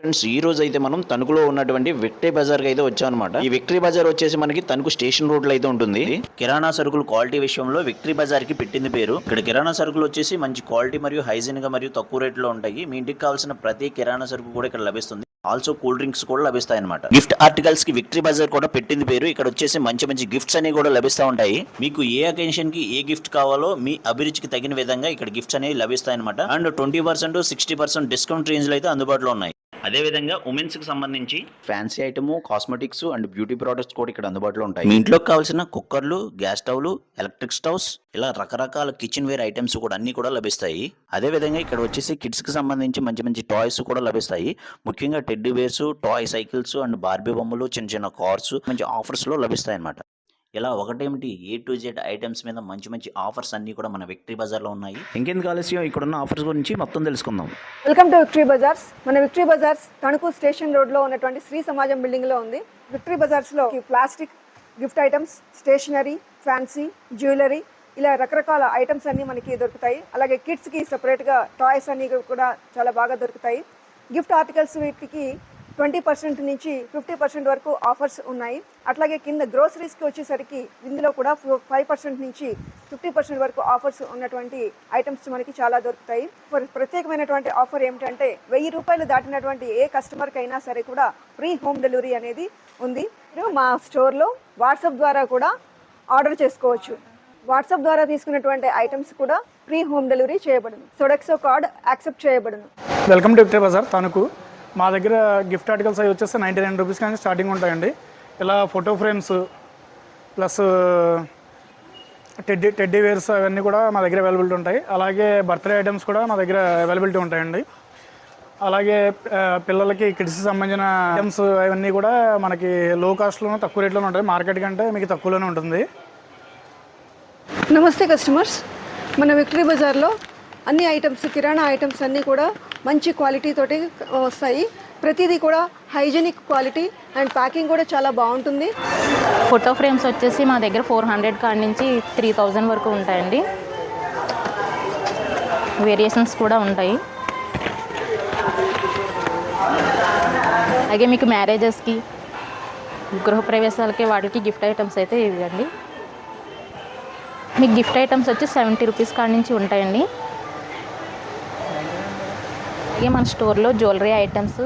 Friends ఈ రోజు అయితే మనం తణుకులో ఉన్నటువంటి విక్టరీ బజార్కి అయితే అనమాట ఈ విక్టరీ బజార్ వచ్చేసి మనకి తణుకు స్టేషన్ రోడ్లో అయితే ఉంటుంది. కిరాణా సరుకులు క్వాలిటీ విషయంలో విక్టరీ బజార్కి పెట్టింది పేరు. ఇక్కడ కిరాణా సరుకులు వచ్చేసి మంచి క్వాలిటీ మరియు హైజీన్గా మరియు తక్కువ రేట్లో ఉంటాయి. మీ ఇంటికి కావాల్సిన ప్రతి కిరాణా సరుకు కూడా ఇక్కడ లభిస్తుంది. ఆల్సో కూల్ డ్రింక్స్ కూడా లభిస్తాయి అనమాట గిఫ్ట్ ఆర్టికల్స్కి విక్టరీ బజార్ కూడా పెట్టింది పేరు. ఇక్కడ వచ్చేసి మంచి మంచి గిఫ్ట్స్ అనేవి కూడా లభిస్తూ ఉంటాయి. మీకు ఏ అకేషన్కి ఏ గిఫ్ట్ కావాలో మీ అభిరుచికి తగిన విధంగా ఇక్కడ గిఫ్ట్స్ అనేవి లభిస్తాయి అనమాట and twenty percent sixty percent discount రేంజ్లో అయితే అందుబాటులో ఉన్నాయి. అదే విధంగా ఉమెన్స్కి సంబంధించి fancy item cosmetics and beauty products కూడా ఇక్కడ అందుబాటులో ఉంటాయి. మీ ఇంట్లోకి కావాల్సిన కుక్కర్లు గ్యాస్ స్టవ్లు ఎలక్ట్రిక్ స్టవ్స్ ఇలా రకరకాల కిచెన్ వేర్ ఐటమ్స్ కూడా అన్ని కూడా లభిస్తాయి. అదే విధంగా ఇక్కడ వచ్చేసి కిడ్స్కి సంబంధించి మంచి మంచి టాయ్స్ కూడా లభిస్తాయి. ముఖ్యంగా teddy bears toy cycles and Barbie బొమ్మలు చిన్న చిన్న కార్స్ మంచి ఆఫర్స్లో లభిస్తాయి అన్నమాట ఇలా ఒకటేమిటి? ఏ టు జెడ్ ఐటమ్స్ మీద మంచి మంచి ఆఫర్స్ అన్ని కూడా మన విక్టరీ బజార్లో ఉన్నాయి. ఇంకెందుకు ఆలస్యం? ఇక్కడ ఉన్న ఆఫర్స్ గురించి మొత్తం తెలుసుకుందాం. వెల్కమ్ టు విక్టరీ బజార్స్ మన విక్టరీ బజార్స్ తణుకు స్టేషన్ రోడ్లో ఉన్నటువంటి శ్రీ సమాజం బిల్డింగ్లో ఉంది. Victory బజార్స్లో plastic gift items stationery fancy jewellery ఇలా రకరకాల ఐటమ్స్ అన్ని మనకి దొరుకుతాయి. అలాగే కిడ్స్కి సెపరేట్గా టాయ్స్ అన్ని కూడా చాలా బాగా దొరుకుతాయి. గిఫ్ట్ ఆర్టికల్స్ వీటికి ట్వంటీ పర్సెంట్ నుంచి ఫిఫ్టీ పర్సెంట్ వరకు ఆఫర్స్ ఉన్నాయి. అట్లాగే కింద గ్రోసరీస్కి వచ్చేసరికి ఇందులో కూడా ఫైవ్ పర్సెంట్ నుంచి ఫిఫ్టీ పర్సెంట్ వరకు ఆఫర్స్ ఉన్నటువంటి ఐటమ్స్ మనకి చాలా దొరుకుతాయి. ప్రత్యేకమైనటువంటి ఆఫర్ ఏమిటంటే వెయ్యి రూపాయలు దాటినటువంటి ఏ కస్టమర్కి అయినా సరే కూడా ఫ్రీ హోమ్ డెలివరీ అనేది ఉంది. మీరు మా స్టోర్లో వాట్సాప్ ద్వారా కూడా ఆర్డర్ చేసుకోవచ్చు. వాట్సాప్ ద్వారా తీసుకున్నటువంటి ఐటమ్స్ కూడా ఫ్రీ హోమ్ డెలివరీ చేయబడును. సొడక్సో కార్డ్ యాక్సెప్ట్ చేయబడును. Welcome to Victory Bazaar Tanuku. మా దగ్గర గిఫ్ట్ ఆర్టికల్స్ అవి వచ్చేసి నైంటీ నైన్ రూపీస్ కానీ స్టార్టింగ్ ఉంటాయండి. ఇలా photo frames plus teddy teddy bears అవన్నీ కూడా మా దగ్గర అవైలబిలిటీ ఉంటాయి. అలాగే బర్త్డే ఐటమ్స్ కూడా మా దగ్గర అవైలబిలిటీ ఉంటాయండి. అలాగే uh, పిల్లలకి కిడ్స్ సంబంధించిన ఐటమ్స్ అవన్నీ కూడా మనకి లో కాస్ట్లోనూ తక్కువ రేట్లోనే ఉంటాయి. మార్కెట్ కంటే మీకు తక్కువలోనే ఉంటుంది. నమస్తే కస్టమర్స్ మన విక్టరీ బజార్లో అన్ని ఐటమ్స్ కిరాణా ఐటమ్స్ అన్నీ కూడా మంచి క్వాలిటీ తోటి uh, వస్తాయి. ప్రతిదీ కూడా హైజెనిక్ క్వాలిటీ అండ్ ప్యాకింగ్ కూడా చాలా బాగుంటుంది. ఫోటో ఫ్రేమ్స్ వచ్చేసి మా దగ్గర ఫోర్ హండ్రెడ్ కాడి నుంచి త్రీ థౌజండ్ వరకు ఉంటాయండి. వేరియేషన్స్ కూడా ఉంటాయి. అలాగే మీకు మ్యారేజెస్కి గృహప్రవేశాలకి వాటికి గిఫ్ట్ ఐటమ్స్ అయితే ఇవ్వండి. మీకు గిఫ్ట్ ఐటమ్స్ వచ్చి సెవెంటీ రూపీస్ కాడి నుంచి ఉంటాయండి. అలాగే మన స్టోర్లో jewellery items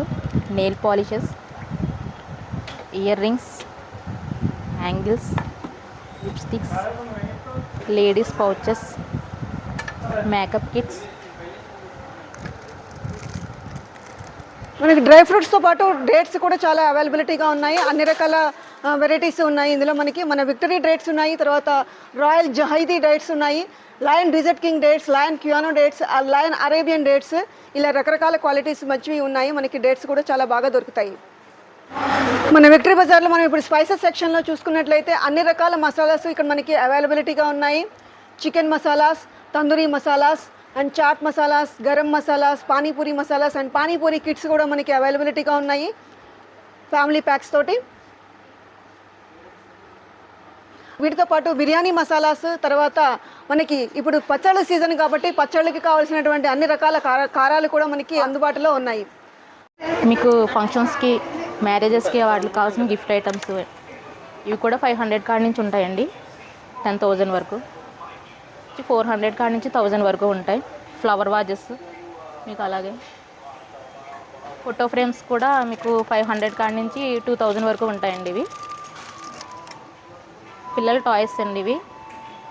nail polishes earrings bangles lipsticks ladies pouches makeup kits మనకి డ్రై ఫ్రూట్స్తో పాటు డేట్స్ కూడా చాలా అవైలబిలిటీగా ఉన్నాయి. అన్ని రకాల వెరైటీస్ ఉన్నాయి. ఇందులో మనకి మన విక్టరీ డేట్స్ ఉన్నాయి తర్వాత రాయల్ జహైదీ డేట్స్ ఉన్నాయి Lion desert king dates Lion క్యూనో dates lion Arabian dates ఇలా రకరకాల క్వాలిటీస్ మంచివి ఉన్నాయి. మనకి డేట్స్ కూడా చాలా బాగా దొరుకుతాయి. మన విక్టరీ బజార్లో మనం ఇప్పుడు స్పైసెస్ సెక్షన్లో చూసుకున్నట్లయితే అన్ని రకాల మసాలాస్ ఇక్కడ మనకి అవైలబిలిటీగా ఉన్నాయి. Chicken masalas tandoori masalas and chaat masalas garam masalas panipuri masalas and panipuri kits కూడా మనకి అవైలబిలిటీగా ఉన్నాయి. ఫ్యామిలీ ప్యాక్స్ తోటి. వీటితో పాటు బిర్యానీ మసాలాస్ తర్వాత మనకి ఇప్పుడు పచ్చళ్ళ సీజన్ కాబట్టి పచ్చళ్ళకి కావాల్సినటువంటి అన్ని రకాల కార- కారాలు కూడా మనకి అందుబాటులో ఉన్నాయి. మీకు ఫంక్షన్స్కి మ్యారేజెస్కి వాటికి కావాల్సిన గిఫ్ట్ ఐటమ్స్ ఇవి కూడా ఫైవ్ హండ్రెడ్ కాడి నుంచి ఉంటాయండి. టెన్ థౌజండ్ వరకు. ఫోర్ హండ్రెడ్ కాడి నుంచి థౌజండ్ వరకు ఉంటాయి ఫ్లవర్ వాజెస్ మీకు అలాగే. ఫోటో ఫ్రేమ్స్ కూడా మీకు ఫైవ్ హండ్రెడ్ కాడి నుంచి టూ థౌజండ్ వరకు ఉంటాయండి ఇవి. పిల్లల టాయ్స్ అండి ఇవి.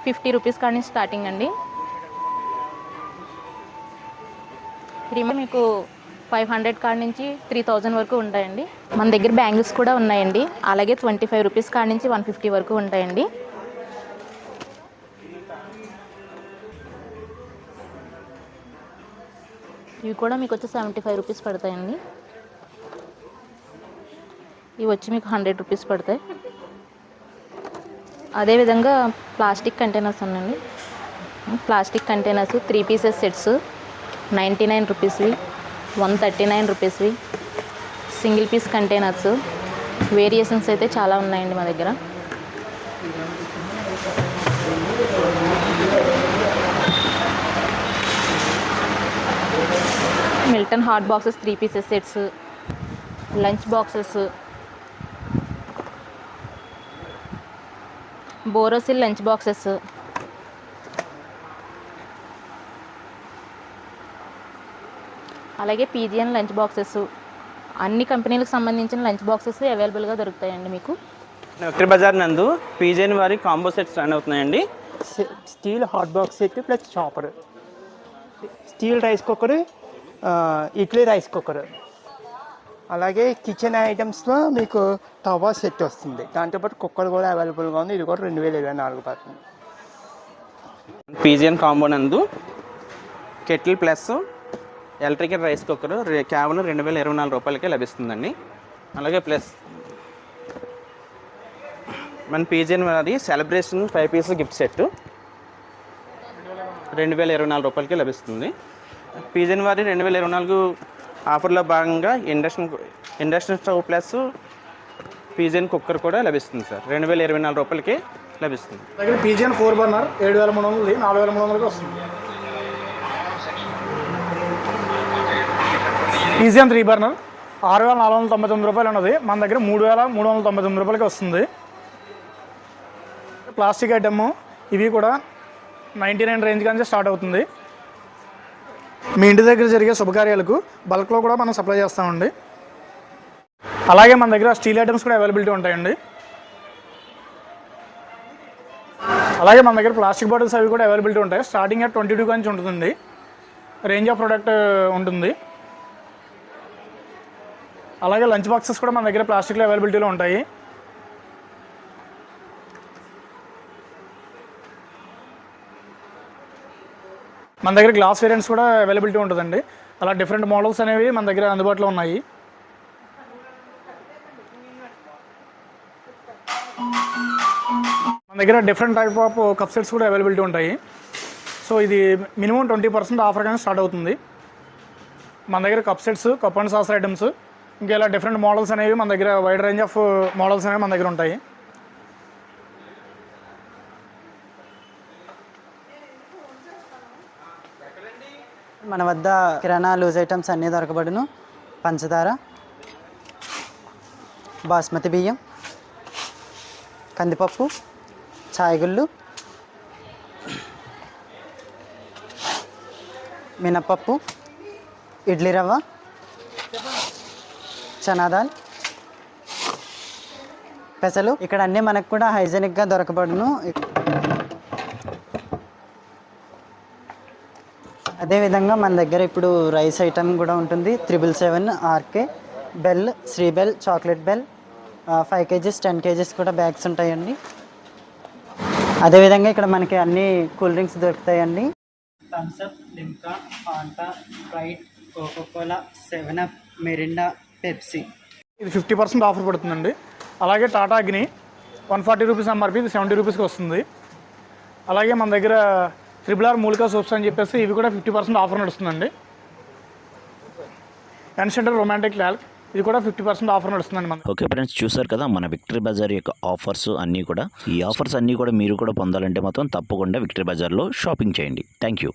ఫిఫ్టీ రూపీస్ కాడి నుంచి స్టార్టింగ్ అండి. రిమో మీకు ఫైవ్ హండ్రెడ్ కాడి నుంచి త్రీ థౌజండ్ వరకు ఉంటాయండి. మన దగ్గర బ్యాంగిల్స్ కూడా ఉన్నాయండి. అలాగే ట్వంటీ ఫైవ్ రూపీస్ కాడి నుంచి వన్ ఫిఫ్టీ వరకు ఉంటాయండి. ఇవి కూడా మీకు వచ్చి సెవెంటీ ఫైవ్ రూపీస్ పడతాయండి. ఇవి వచ్చి మీకు హండ్రెడ్ రూపీస్ పడతాయి. అదేవిధంగా ప్లాస్టిక్ కంటైనర్స్ ఉన్నాయండి plastic containers three pieces sets ninety nine రూపీస్వి one thirty nine రూపీస్వి సింగిల్ పీస్ కంటైనర్స్ వేరియేషన్స్ అయితే చాలా ఉన్నాయండి మా దగ్గర. Milton hot boxes three pieces sets lunch boxes Borosil lunch boxes అలాగే పీజియన్ లంచ్ బాక్సెస్ అన్ని కంపెనీలకు సంబంధించిన లంచ్ బాక్సెస్ అవైలబుల్గా దొరుకుతాయండి మీకు. విక్టరీ బజార్ నందు పీజేన్ వారి కాంబో సెట్స్ రన్ అవుతున్నాయండి. Steel hot box set plus chopper steel rice cooker idli rice cooker. అలాగే కిచెన్ ఐటమ్స్లో మీకు తవా సెట్ వస్తుంది. దాంతోపాటు కుక్కర్ కూడా అవైలబుల్గా ఉంది. ఇది కూడా రెండు వేల ఇరవై నాలుగు పడుతుంది పీజియన్ కాంబో నందు kettle plus electrical rice cooker కేవలం రెండు వేల ఇరవై నాలుగు రూపాయలకే లభిస్తుందండి. అలాగే ప్లస్ మన పీజియన్ వారి celebration five piece gift set రెండు వేల ఇరవై నాలుగు రూపాయలకి లభిస్తుంది. పీజన్ వారి రెండు వేల ఇరవై నాలుగు ఆఫర్లో భాగంగా induction induction stove plus Pigeon cooker కూడా లభిస్తుంది సార్. రెండు వేల ఇరవై నాలుగు రూపాయలకి లభిస్తుంది. దగ్గర పీజన్ ఫోర్ బర్నర్ ఏడు వేల మూడు వందలది నాలుగు వేల మూడు వందలకి వస్తుంది. పీజన్ త్రీ బర్నర్ ఆరు వేల నాలుగు వందల తొంభై తొమ్మిది రూపాయలు ఉన్నది. మన దగ్గర మూడు వేల మూడు వందల తొంభై తొమ్మిది రూపాయలకి వస్తుంది. ప్లాస్టిక్ ఐటమ్ ఇవి కూడా నైంటీ నైన్ రేంజ్ కానీ స్టార్ట్ అవుతుంది. మీ ఇంటి దగ్గర జరిగే శుభకార్యాలకు బల్క్లో కూడా మనం సప్లై చేస్తామండి. అలాగే మన దగ్గర స్టీల్ ఐటమ్స్ కూడా అవైలబిలిటీ ఉంటాయండి. అలాగే మన దగ్గర ప్లాస్టిక్ బాటిల్స్ అవి కూడా అవైలబిలిటీ ఉంటాయి. స్టార్టింగ్ అట్ ట్వంటీ టూ నుంచి ఉంటుందండి. రేంజ్ ఆఫ్ ప్రోడక్ట్ ఉంటుంది. అలాగే లంచ్ బాక్సెస్ కూడా మన దగ్గర ప్లాస్టిక్లో అవైలబిలిటీలో ఉంటాయి. మన దగ్గర గ్లాస్ వేరియంట్స్ కూడా అవైలబిలిటీ ఉంటుందండి. అలా డిఫరెంట్ మోడల్స్ అనేవి మన దగ్గర అందుబాటులో ఉన్నాయి. మన దగ్గర different type of cup sets కూడా అవైలబిలిటీ ఉంటాయి. సో ఇది మినిమం ట్వంటీ పర్సెంట్ ఆఫర్ కానీ స్టార్ట్ అవుతుంది. మన దగ్గర cup sets cup and saucer items ఇంకా ఇలా డిఫరెంట్ మోడల్స్ అనేవి మన దగ్గర వైడ్ రేంజ్ ఆఫ్ మోడల్స్ అనేవి మన దగ్గర ఉంటాయి. మన వద్ద కిరాణా లూజ్ ఐటమ్స్ అన్నీ దొరకబడును. పంచదార బాస్మతి బియ్యం కందిపప్పు చాయగుళ్ళు మినప్పప్పు ఇడ్లీ రవ్వ చనాదాల్ పెసలు. ఇక్కడ అన్నీ మనకు కూడా హైజెనిక్గా దొరకబడును. అదేవిధంగా మన దగ్గర ఇప్పుడు రైస్ ఐటమ్ కూడా ఉంటుంది. Triple seven R K bell Sri bell chocolate bell five kgs ten kgs కూడా బ్యాగ్స్ ఉంటాయండి. అదేవిధంగా ఇక్కడ మనకి అన్ని కూల్ డ్రింక్స్ దొరుకుతాయండి. Thums Up Limca Fanta Sprite Coca Cola seven up Mirinda Pepsi ఇది ఫిఫ్టీ పర్సెంట్ ఆఫర్ పడుతుందండి. అలాగే Tata Agni one forty rupees MRP ఇది సెవెంటీ రూపీస్కి వస్తుంది. అలాగే మన దగ్గర త్రిబుల్ ఆర్ మూలికా సోప్స్ అని చెప్పేసి ఇవి కూడా ఫిఫ్టీ పర్సెంట్ ఆఫర్ నడుస్తుందండి. ఎన్సెంటర్ రొమాంటిక్ ల్యాల్క్ ఇది కూడా ఫిఫ్టీ పర్సెంట్ ఆఫర్ నడుస్తుందండి మన ఓకే ఫ్రెండ్స్ చూసారు కదా మన విక్టరీ బజార్ యొక్క ఆఫర్స్ అన్నీ కూడా. ఈ ఆఫర్స్ అన్నీ కూడా మీరు కూడా పొందాలంటే మాత్రం తప్పకుండా విక్టరీ బజార్లో షాపింగ్ చేయండి. Thank you